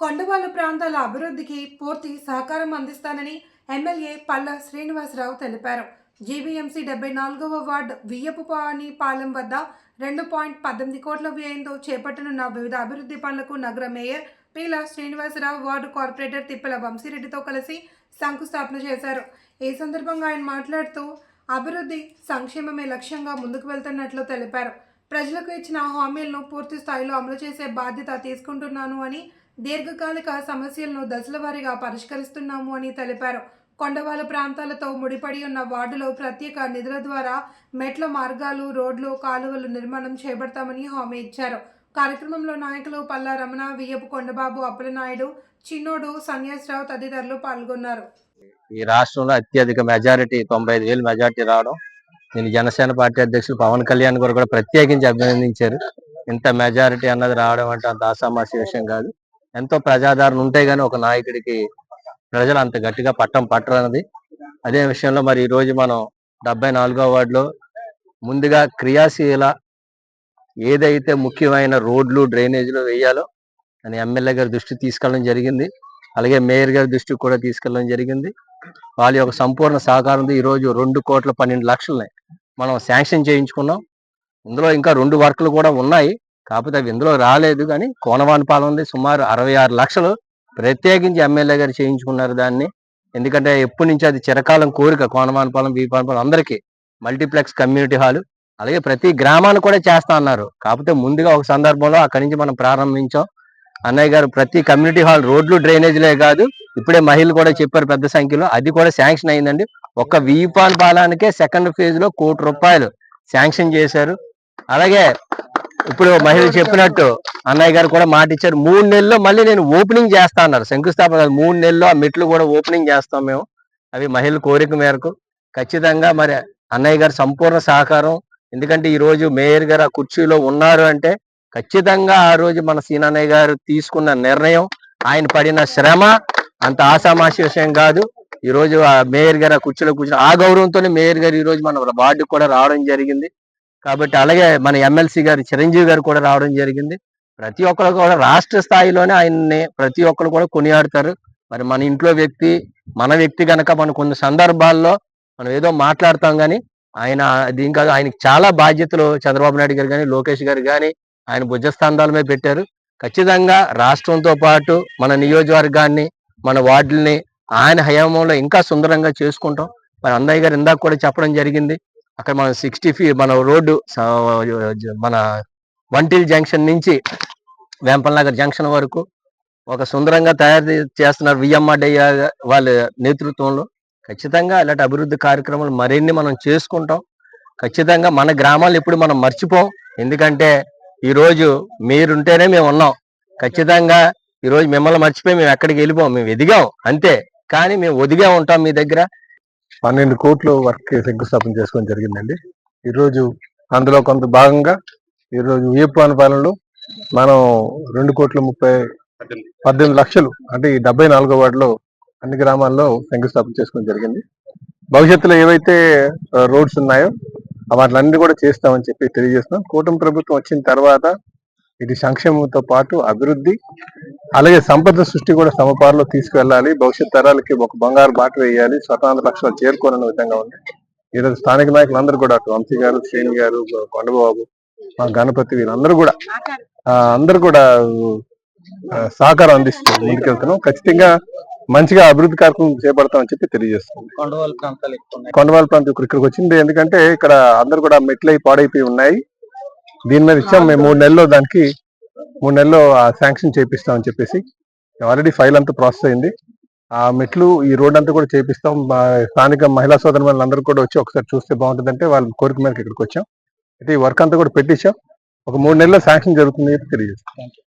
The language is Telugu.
కొండవాళ్ళ ప్రాంతాల అభివృద్ధికి పూర్తి సహకారం అందిస్తానని ఎమ్మెల్యే పల్ల శ్రీనివాసరావు తెలిపారు. జీవీఎంసీ డెబ్బై నాలుగవ వార్డు వియ్యపుపాని పాలెం వద్ద రెండు పాయింట్ పద్దెనిమిది కోట్ల వ్యయంతో చేపట్టనున్న వివిధ అభివృద్ధి పనులకు నగర mayor Peela Srinivasarao ward corporator Tippala వంశీరెడ్డితో కలిసి శంకుస్థాపన చేశారు. ఈ సందర్భంగా ఆయన మాట్లాడుతూ అభివృద్ధి సంక్షేమమే లక్ష్యంగా ముందుకు వెళ్తున్నట్లు తెలిపారు. ప్రజలకు ఇచ్చిన హామీలను పూర్తి స్థాయిలో అమలు చేసే బాధ్యత తీసుకుంటున్నాను అని దీర్ఘకాలిక సమస్యలను దశల వారీగా పరిష్కరిస్తున్నాము అని తెలిపారు. కొండవాళ్ళ ప్రాంతాలతో ముడిపడి ఉన్న వార్డులో ప్రత్యేక నిధుల ద్వారా మెట్ల మార్గాలు రోడ్లు కాలువలు నిర్మాణం చేపడతామని హామీ ఇచ్చారు. కార్యక్రమంలో నాయకులు పల్లా రమణ వియ్యపు కొండబాబు అప్పలనాయుడు చిన్నోడు సన్యాసరావు తదితరులు పాల్గొన్నారు. ఈ రాష్ట్రంలో అత్యధిక మెజారిటీ తొంభై ఐదు వేలు మెజారిటీ రావడం నేను జనసేన పార్టీ అధ్యక్షులు పవన్ కళ్యాణ్ గారు కూడా ప్రత్యేకించి అభినందించారు. ఇంత మెజారిటీ అన్నది రావడం అంటే అంత ఆసామాసి విషయం కాదు. ఎంతో ప్రజాదరణ ఉంటే గానీ ఒక నాయకుడికి ప్రజలు అంత గట్టిగా పట్టం పట్టరన్నది. అదే విషయంలో మరి ఈ రోజు మనం డెబ్బై నాలుగో వార్డులో ముందుగా క్రియాశీల ఏదైతే ముఖ్యమైన రోడ్లు డ్రైనేజీలు వేయాలో అని ఎమ్మెల్యే గారి దృష్టి తీసుకెళ్ళడం జరిగింది. అలాగే మేయర్ గారి దృష్టికి కూడా తీసుకెళ్ళడం జరిగింది. వాళ్ళ యొక్క సంపూర్ణ సహకారంతో ఈ రోజు రెండు కోట్ల పన్నెండు లక్షలని మనం శాంక్షన్ చేయించుకున్నాం. ఇందులో ఇంకా రెండు వర్కులు కూడా ఉన్నాయి. కాకపోతే అవి ఇందులో రాలేదు కానీ కోనవాన్ ఉంది. సుమారు అరవై ఆరు లక్షలు ప్రత్యేకించి ఎమ్మెల్యే గారు చేయించుకున్నారు దాన్ని. ఎందుకంటే ఎప్పటి నుంచి అది చిరకాలం కోరిక కోనవానిపాలెం వీపానిపాలెం అందరికీ. మల్టీప్లెక్స్ కమ్యూనిటీ హాల్ అలాగే ప్రతి గ్రామాన్ని కూడా చేస్తా అన్నారు. కాకపోతే ముందుగా ఒక సందర్భంలో అక్కడి నుంచి మనం ప్రారంభించాం. అన్నయ్య గారు ప్రతి కమ్యూనిటీ హాల్ రోడ్లు డ్రైనేజీలే కాదు ఇప్పుడే మహిళలు కూడా చెప్పారు పెద్ద సంఖ్యలో. అది కూడా శాంక్షన్ అయిందండి. ఒక్క వీపాన్ పాలానికే సెకండ్ ఫేజ్లో కోటి రూపాయలు శాంక్షన్ చేశారు. అలాగే ఇప్పుడు మహిళలు చెప్పినట్టు అన్నయ్య గారు కూడా మాట ఇచ్చారు. మూడు నెలల్లో మళ్ళీ నేను ఓపెనింగ్ చేస్తా అన్నారు. శంకుస్థాపన మూడు నెలల్లో ఆ మెట్లు కూడా ఓపెనింగ్ చేస్తాం మేము. అవి మహిళల కోరిక మేరకు. ఖచ్చితంగా మరి అన్నయ్య గారు సంపూర్ణ సహకారం. ఎందుకంటే ఈ రోజు మేయర్ గారు ఆ కుర్చీలో ఉన్నారు అంటే ఖచ్చితంగా ఆ రోజు మన సీనన్నయ్య గారు తీసుకున్న నిర్ణయం ఆయన పడిన శ్రమ అంత ఆసామాషి విషయం కాదు. ఈ రోజు ఆ మేయర్ గారు ఆ కుర్చీలో కూర్చుని ఆ గౌరవంతోనే మేయర్ గారు ఈ రోజు మన వార్డుకు కూడా రావడం జరిగింది. కాబట్టి అలాగే మన ఎమ్మెల్సీ గారు చిరంజీవి గారు కూడా రావడం జరిగింది. ప్రతి ఒక్కరు కూడా రాష్ట్ర స్థాయిలోనే ఆయన్ని ప్రతి ఒక్కరు కూడా కొనియాడతారు. మరి మన ఇంట్లో వ్యక్తి మన వ్యక్తి గనక మన కొన్ని సందర్భాల్లో మనం ఏదో మాట్లాడతాం కానీ ఆయన అది ఇంకా ఆయనకి చాలా బాధ్యతలు చంద్రబాబు నాయుడు గారు కానీ లోకేష్ గారు కానీ ఆయన భుజస్థానాల మీద పెట్టారు. ఖచ్చితంగా రాష్ట్రంతో పాటు మన నియోజకవర్గాన్ని మన వార్డుల్ని ఆయన హయాంలో ఇంకా సుందరంగా చేసుకుంటాం. మరి అన్నయ్య గారు ఇందాక కూడా చెప్పడం జరిగింది. అక్కడ మనం సిక్స్టీ ఫీ మన రోడ్డు మన వంటిల్ జంక్షన్ నుంచి వేంపల్నగర్ జంక్షన్ వరకు ఒక సుందరంగా తయారు చేస్తున్నారు విఎంఆర్డయ్య వాళ్ళ నేతృత్వంలో. ఖచ్చితంగా ఇలాంటి అభివృద్ధి కార్యక్రమాలు మరిన్ని మనం చేసుకుంటాం. ఖచ్చితంగా మన గ్రామాలు ఇప్పుడు మనం మర్చిపోం. ఎందుకంటే ఈరోజు మీరుంటేనే మేము ఉన్నాం. ఖచ్చితంగా ఈరోజు మిమ్మల్ని మర్చిపోయి మేము ఎక్కడికి వెళ్ళిపోం. మేము ఎదిగాం. అంతే. కానీ మేము ఒదిగా ఉంటాం మీ దగ్గర. పన్నెండు కోట్లు వర్క్ శంకుస్థాపన చేసుకోవడం జరిగిందండి. ఈరోజు అందులో కొంత భాగంగా ఈరోజు పాలనలో మనం రెండు కోట్ల ముప్పై పద్దెనిమిది లక్షలు అంటే ఈ డెబ్బై నాలుగో వార్డులో అన్ని గ్రామాల్లో శంకుస్థాపన చేసుకోవడం జరిగింది. భవిష్యత్తులో ఏవైతే రోడ్స్ ఉన్నాయో వాటిలన్నీ కూడా చేస్తామని చెప్పి తెలియజేస్తున్నాం. కూటమి ప్రభుత్వం వచ్చిన తర్వాత ఇది సంక్షేమంతో పాటు అభివృద్ధి అలాగే సంపద సృష్టి కూడా సమపారులో తీసుకువెళ్ళాలి భవిష్యత్ తరాలకి ఒక బంగారు బాట వేయాలి. స్వతంత్ర లక్ష్యాలు చేరుకోవాలనే విధంగా ఉంది. ఈరోజు స్థానిక నాయకులు అందరూ కూడా అటు వంశీ గారు శ్రేణి గారు కొండబాబు మా గణపతి వీళ్ళందరూ కూడా ఆ, అందరూ కూడా సహకారం అందిస్తూ ముందుకెళ్తున్నాం. ఖచ్చితంగా మంచిగా అభివృద్ధి కార్యక్రమం చేపడతామని చెప్పి తెలియజేస్తున్నాం. కొండవాళ్ళ ప్రాంతాలు కొండవాళ్ళ ప్రాంతం ఇక్కడ- ఇక్కడికి వచ్చింది. ఎందుకంటే ఇక్కడ అందరు కూడా మెట్లు పాడైపోయి ఉన్నాయి. దీని మీద ఇచ్చాం. మేము మూడు నెలల్లో దానికి మూడు నెలల్లో శాంక్షన్ చేపిస్తామని చెప్పేసి. ఆల్రెడీ ఫైల్ అంతా ప్రాసెస్ అయింది. ఆ మెట్లు ఈ రోడ్ అంతా కూడా చేపిస్తాం. స్థానిక మహిళా సోదరు అందరూ కూడా వచ్చి ఒకసారి చూస్తే బాగుంటుందంటే వాళ్ళ కోరిక మేరకు ఇక్కడికి వచ్చాం. అయితే ఈ వర్క్ అంతా కూడా పెట్టించాం ఒక మూడు నెలల్లో శాంక్షన్ జరుగుతుంది తెలియజేస్తాం.